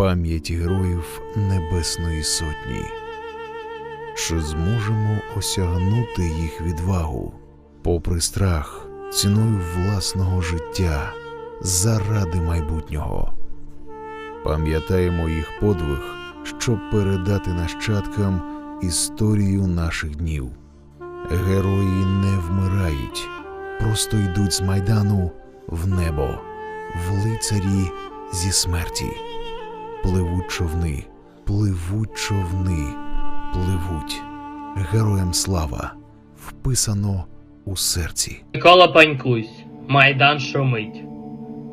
пам'ять героїв Небесної Сотні. Чи зможемо осягнути їх відвагу, попри страх, ціною власного життя, заради майбутнього? Пам'ятаємо їх подвиг, щоб передати нащадкам історію наших днів. Герої не вмирають, просто йдуть з майдану в небо, в лицарі зі смерті. Пливуть човни, пливуть човни, пливуть. Героям слава вписано у серці. Микола Панькусь, Майдан шумить.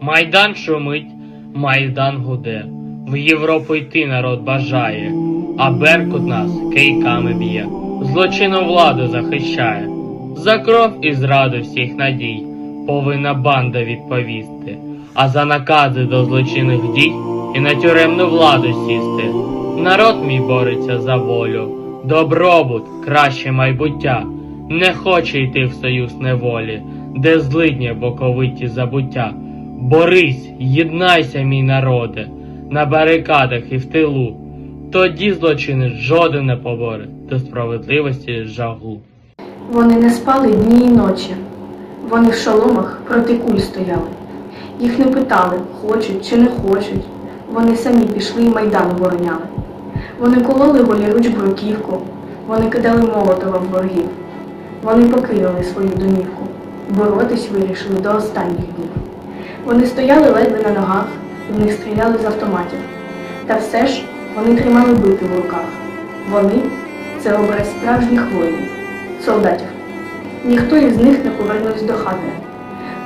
Майдан шумить, Майдан гуде. В Європу йти народ бажає, а Беркут нас кийками б'є. Злочинну владу захищає. За кров і зраду всіх надій повинна банда відповісти, а за накази до злочинних дій і на тюремну владу сісти. Народ мій бореться за волю, добробут, краще майбуття. Не хоче йти в союз неволі, де злидня боковиті забуття. Борись, єднайся, мій народе, на барикадах і в тилу. Тоді злочинець жоден не поборе до справедливості жагу. Вони не спали дні і ночі. Вони в шоломах проти куль стояли. Їх не питали, хочуть чи не хочуть. Вони самі пішли і майдан обороняли. Вони кололи голіруч бруківку, вони кидали молотова в ворогів. Вони покинули свою домівку, боротись вирішили до останніх днів. Вони стояли ледве на ногах, в них стріляли з автоматів. Та все ж вони тримали бити в руках. Вони це образ справжніх воїнів, солдатів. Ніхто із них не повернувся до хати.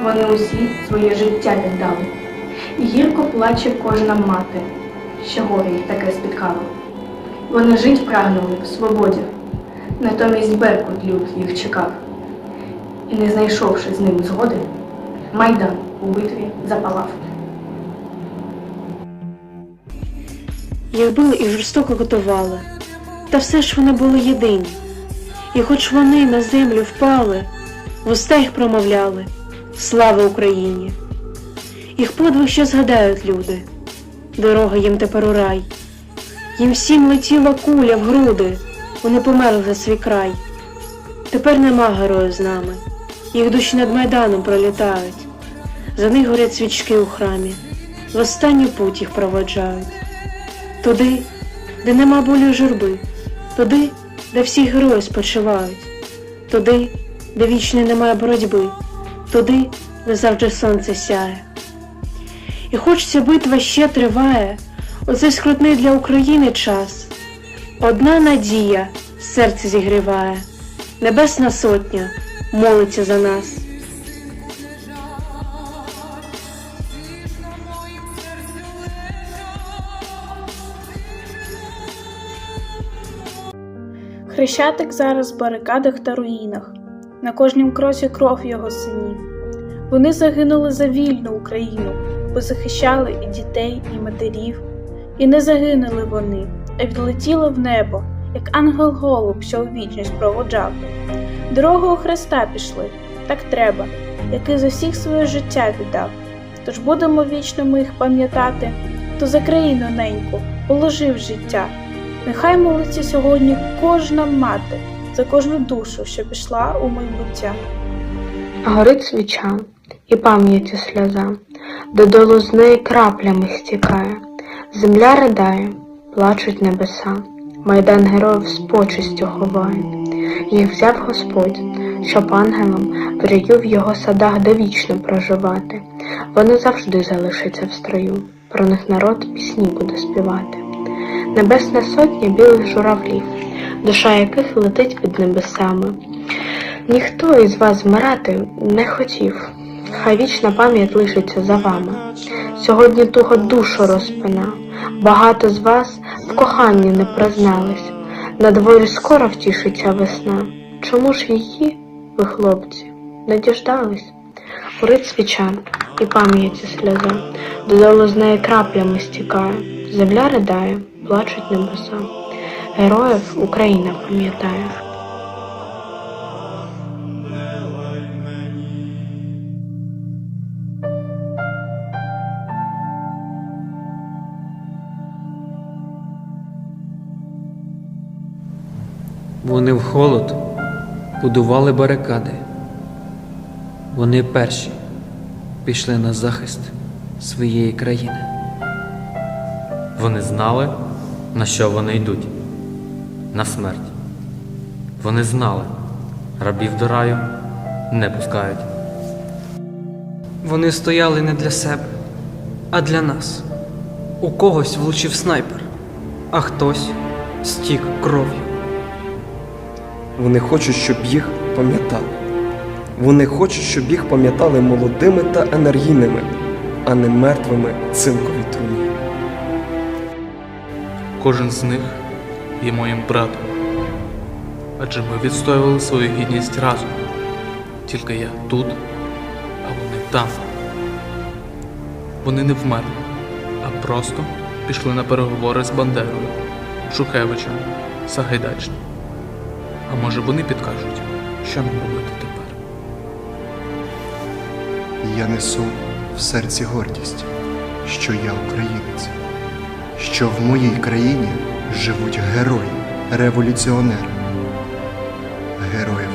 Вони усі своє життя віддали. Гірко плаче кожна мати, що горе їх таке спіткало. Вони жить прагнули в свободі, натомість Беркут люд їх чекав. І не знайшовши з ним згоди, Майдан у битві запалав. Їх били і жорстоко готували, та все ж вони були єдині. І хоч вони на землю впали, вуста їх промовляли Слава Україні! Їх подвиг ще згадають люди, дорога їм тепер у рай. Їм всім летіла куля в груди, вони померли за свій край. Тепер нема героїв з нами, їх душі над майданом пролітають. За них горять свічки у храмі, в останню путь їх проводжають. Туди, де нема болю журби, туди, де всі герої спочивають, туди, де вічно немає боротьби, туди, де завжди сонце сяє. І хоч ця битва ще триває, у цей скрутний для України час. Одна надія серце зігріває, Небесна Сотня молиться за нас. Хрещатик зараз в барикадах та руїнах, на кожнім кроці кров його синів. Вони загинули за вільну Україну, бо захищали і дітей, і матерів. І не загинули вони, а відлетіли в небо, як ангел голуб, що у вічність проводжав. Дорогою Христа пішли, так треба, який за всіх своє життя віддав. Тож будемо вічно ми їх пам'ятати, хто за країну неньку положив життя. Нехай молиться сьогодні кожна мати за кожну душу, що пішла у майбуття. Горить свіча, і пам'яті сльоза, додолу з неї краплями стікає. Земля ридає, плачуть небеса, майдан героїв з почестю ховає. Їх взяв Господь, щоб ангелом в раю в його садах довічно проживати. Вони завжди залишаться в строю, про них народ пісні буде співати. Небесна сотня білих журавлів, душа яких летить під небесами. Ніхто із вас вмирати не хотів, хай вічна пам'ять лишиться за вами. Сьогодні туго душу розпина, багато з вас в коханні не признались. На дворі скоро втішиться весна. Чому ж її, ви, хлопці, не діждались? Горить свіча і пам'яті сльоза, додолу з неї краплями стікає. Земля ридає, плачуть небеса. Героїв Україна пам'ятає. Вони в холод будували барикади. Вони перші пішли на захист своєї країни. Вони знали, на що вони йдуть на смерть. Вони знали, рабів до раю не пускають. Вони стояли не для себе, а для нас. У когось влучив снайпер, а хтось стік кров'ю. Вони хочуть, щоб їх пам'ятали. Вони хочуть, щоб їх пам'ятали молодими та енергійними, а не мертвими в цинковій труні. Кожен з них є моїм братом. Адже ми відстоювали свою гідність разом. Тільки я тут, а вони там. Вони не вмерли, а просто пішли на переговори з Бандерою, Шухевичем, Сагайдачним. А може вони підкажуть, що нам робити тепер? Я несу в серці гордість, що я українець, що в моїй країні живуть герої, революціонери. Героїв